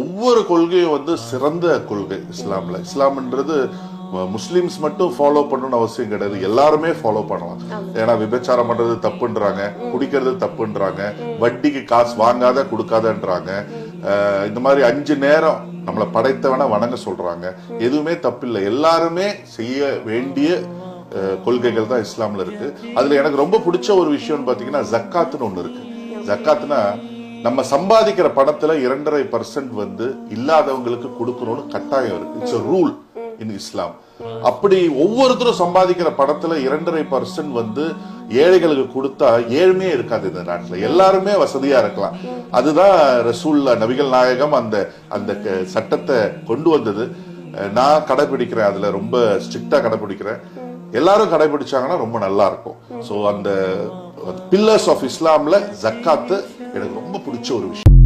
ஒவ்வொரு கொள்கையும் வந்து சிறந்த கொள்கை இஸ்லாம்ல. இஸ்லாம்ன்றது முஸ்லிம்ஸ் மட்டும் ஃபாலோ பண்ணணும்னு அவசியம் கிடையாது. எல்லாருமே ஃபாலோ பண்ணலாம். ஏன்னா விபச்சாரம் பண்றது தப்புன்றாங்க குடிக்கிறது தப்புன்றாங்க வட்டிக்கு காசு வாங்காத கொடுக்காதன்றாங்க. இந்த மாதிரி அஞ்சு நேரம் நம்மளை படைத்தவன வணங்க சொல்றாங்க. எதுவுமே தப்பில்லை. எல்லாருமே செய்ய வேண்டிய கொள்கைகள் தான் இஸ்லாம்ல இருக்கு. அதுல எனக்கு ரொம்ப பிடிச்ச ஒரு விஷயம்னு பாத்தீங்கன்னா ஜக்காத்துன்னு ஒண்ணு இருக்கு. ஜக்காத்னா நம்ம சம்பாதிக்கிற பணத்துல இரண்டரை பர்சன்ட் வந்து இல்லாதவங்களுக்கு கொடுக்கணும்னு கட்டாயம் இருக்கு. இட்ஸ் ரூல் இன் இஸ்லாம் அப்படி ஒவ்வொருத்தரும் சம்பாதிக்கிற பணத்துல இரண்டரை பர்சன்ட் வந்து ஏழைகளுக்கு கொடுத்தா ஏழ்மையே இருக்காது இந்த நாட்டில். எல்லாருமே வசதியா இருக்கலாம். அதுதான் ரசூல்லா நபிகள் நாயகம் அந்த அந்த க- சட்டத்தை கொண்டு வந்தது. நான் கடைபிடிக்கிறேன். அதுல ரொம்ப ஸ்ட்ரிக்டா கடைபிடிக்கிறேன். எல்லாரும் கடைபிடிச்சாங்கன்னா ரொம்ப நல்லா இருக்கும். ஸோ அந்த பில்லர்ஸ் ஆஃப் இஸ்லாமில் ஜக்காத்து எனக்கு ரொம்ப பிடிச்ச ஒரு விஷயம்.